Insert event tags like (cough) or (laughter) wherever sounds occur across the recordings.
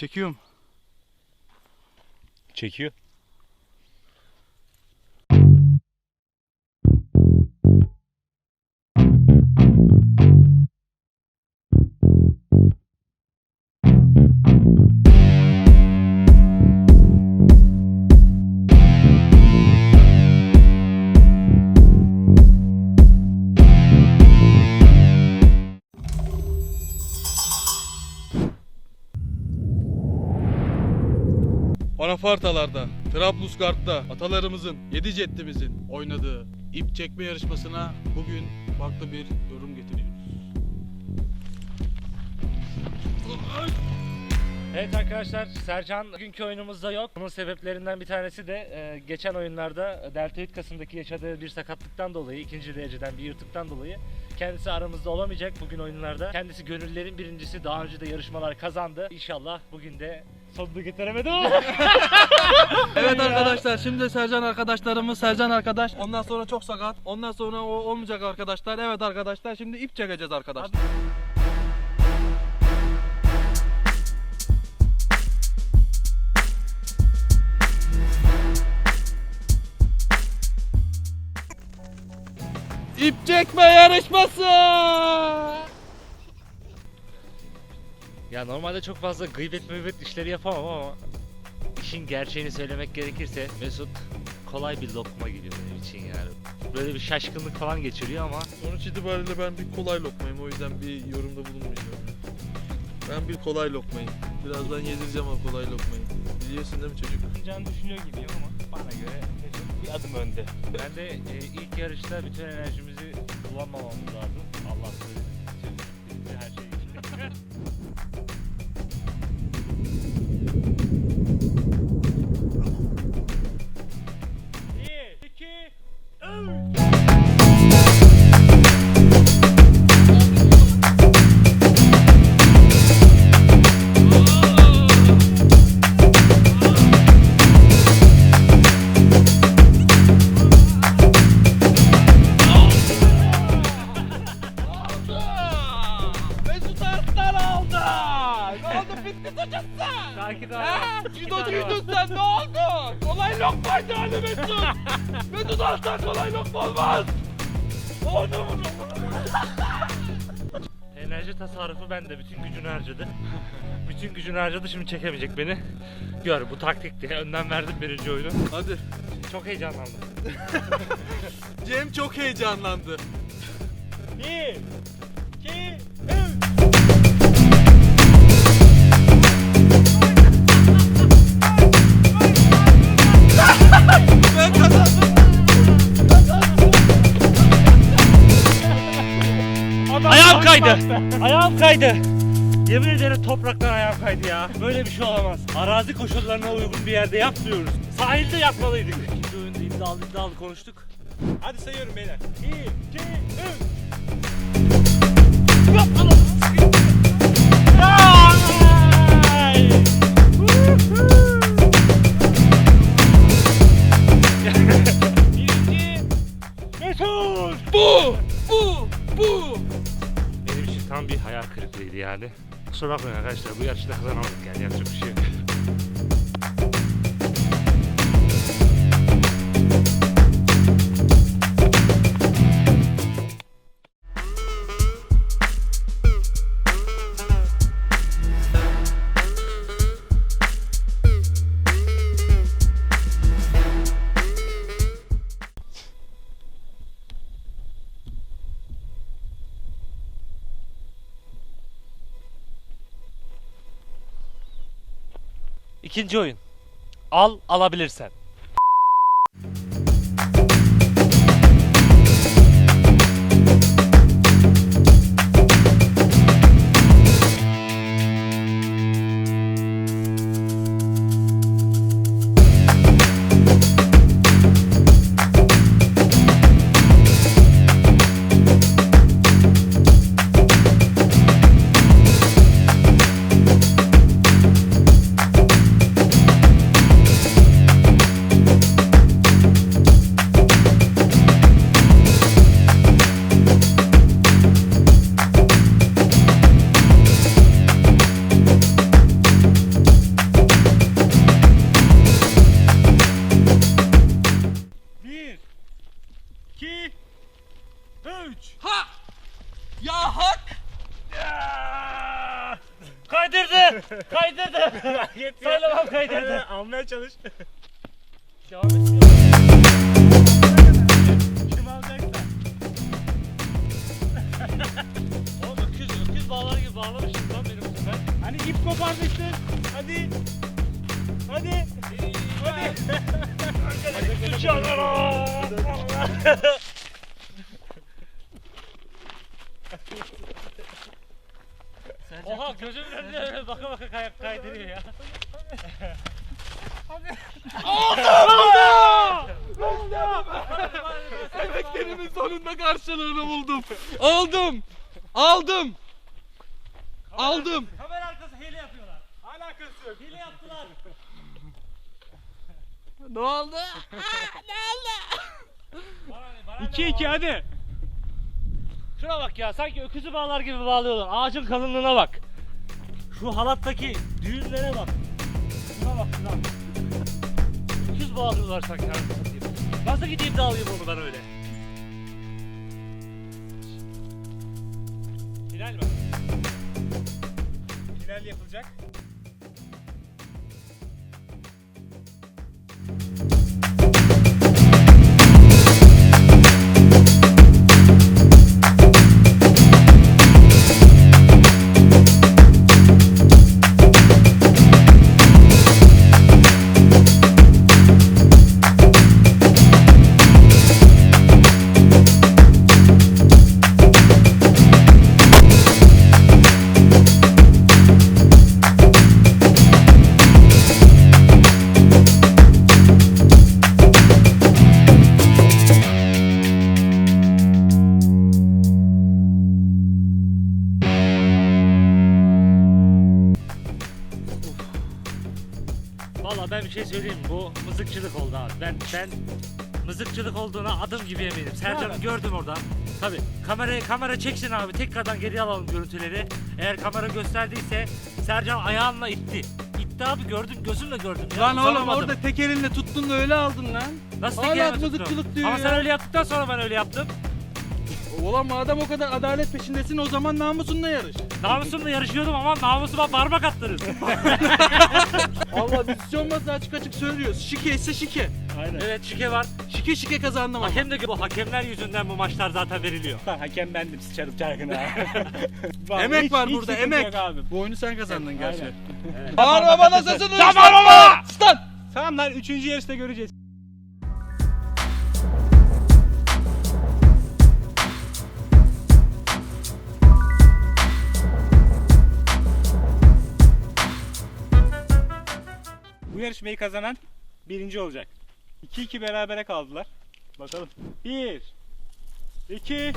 Çekiyorum. Çekiyor. Anafartalarda, Trablusgarp'ta atalarımızın, yedi ceddimizin oynadığı ip çekme yarışmasına bugün farklı bir yorum getiriyoruz. Evet arkadaşlar Sercan bugünkü oyunumuzda yok. Bunun sebeplerinden bir tanesi de e, geçen oyunlarda deltoid kasındaki yaşadığı bir sakatlıktan dolayı, ikinci dereceden bir yırtıktan dolayı kendisi aramızda olamayacak bugün oyunlarda. Kendisi gönüllerin birincisi daha önce de yarışmalar kazandı. İnşallah bugün de sonunu getiremedim ama. (laughs) Evet arkadaşlar şimdi Sercan arkadaşlarımız Sercan arkadaş ondan sonra çok sakat ondan sonra o olmayacak arkadaşlar evet arkadaşlar şimdi ip çekeceğiz arkadaşlar. İp çekme yarışması. Ya normalde çok fazla gıybet mübet işleri yapamam ama işin gerçeğini söylemek gerekirse Mesut kolay bir lokma gidiyor benim için yani. Böyle bir şaşkınlık falan geçiriyor ama Sonuç itibariyle ben bir kolay lokmayım o yüzden bir yorumda bulunmayacağım. Ben bir kolay lokmayım. Birazdan yedireceğim o kolay lokmayı. Biliyorsun değil mi çocuk? Can düşünüyor gibiyim ama bana göre Mesut bir adım önde. Ben de e, ilk yarışta bütün enerjimizi kullanmamamız lazım. Allah söylesin. Lokmaydı hani Mesut. (laughs) Mesut Arslan kolay lokma olmaz. Oldu mu? (laughs) Enerji tasarrufu bende. Bütün gücünü harcadı. (laughs) Bütün gücünü harcadı şimdi çekemeyecek beni. Gör bu taktikti. Önden verdim birinci oyunu. Hadi. Çok heyecanlandım. Cem çok heyecanlandı. Bir, Ayağım kaydı. Ayağım kaydı. Yemin ederim topraktan ayağım kaydı ya. Böyle bir şey olamaz. Arazi koşullarına uygun bir yerde yapmıyoruz. Sahilde yapmalıydık. İkinci oyunda iddialı iddialı konuştuk. Hadi sayıyorum beyler. Bir, iki, üç. Ay! Birinci Kusura bakmayın arkadaşlar bu yarışta kazanamadık yani yapacak bir şey yok. İkinci oyun. Al alabilirsen. Ha! Ya hak! Ya! Kaydırdı! Kaydırdı! Salamam kaydırdı. Almaya çalış. Devam et. Şimdi alacak da. Oğlum öküz, öküz bağlar gibi bağlamışım lan benim bu sefer. Hani ip koparmıştın. Hadi. Hadi. Hadi. Hadi. Hadi. Hadi. Hadi. Hadi. Gözümün önünde öyle baka baka kay kaydırıyor ya. Emeklerimin sonunda karşılığını buldum. Aldım. Aldım. Aldım. Kamera arkası hile yapıyorlar. Alakası yok. Hile yaptılar. Ne oldu? (laughs) Bana ne, bana ne 2-2 o? hadi. Şuna bak ya sanki öküzü bağlar gibi bağlıyorlar. Ağacın kalınlığına bak. Şu halattaki düğünlere bak. Şuna bak şuna. Öküz bağlıyorlar sanki. Nasıl gideyim de alayım onu ben öyle? Final mi? Final yapılacak. Bir şey söyleyeyim mi? Bu mızıkçılık oldu abi. Ben ben mızıkçılık olduğuna adım gibi eminim. Sercan'ı gördüm orada. Tabi kamera kamera çeksin abi. Tekrardan geri alalım görüntüleri. Eğer kamera gösterdiyse Sercan ayağınla itti. İtti abi gördüm gözümle gördüm. ya. Lan oğlum orada tek elinle tuttun da öyle aldın lan. Nasıl hala tekerleme tuttum? mızıkçılık diyor Ama ya. sen öyle yaptıktan sonra ben öyle yaptım. Ulan madem o kadar adalet peşindesin o zaman namusunla yarış. Namusumla yarışıyordum ama namusuma parmak attınız. (laughs) Allah biz hiç olmazsa açık açık söylüyoruz. Şike ise şike. Aynen. evet şike var. Şike şike kazandım ama. Hakem de bu hakemler yüzünden bu maçlar zaten veriliyor. Hakem bendim sıçarım çarkına. (laughs) (laughs) Emek var burada, sıkıntı emek. yok Abi. Bu oyunu sen kazandın gerçi. Bağırma bana sesini Tamam baba! Stan! Tamam lan 3. yarışta göreceğiz. Yarışmayı kazanan birinci olacak. 2-2 berabere kaldılar. Bakalım. 1 2 3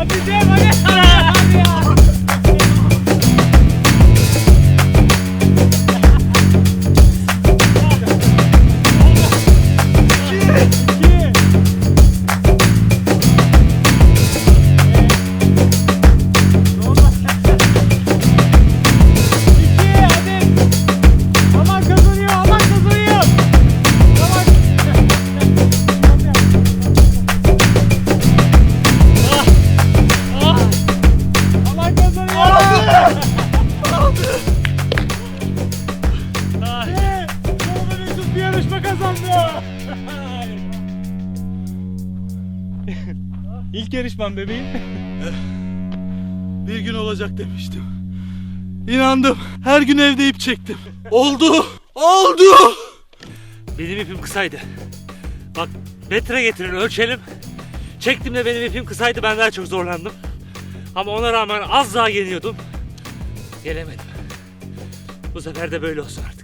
Hadi yarışma kazandı. (laughs) İlk yarışman bebeğim. Bir gün olacak demiştim. İnandım. Her gün evde ip çektim. Oldu. Oldu. Benim ipim kısaydı. Bak metre getirin ölçelim. Çektim de benim ipim kısaydı ben daha çok zorlandım. Ama ona rağmen az daha geliyordum. Gelemedim. Bu sefer de böyle olsun artık.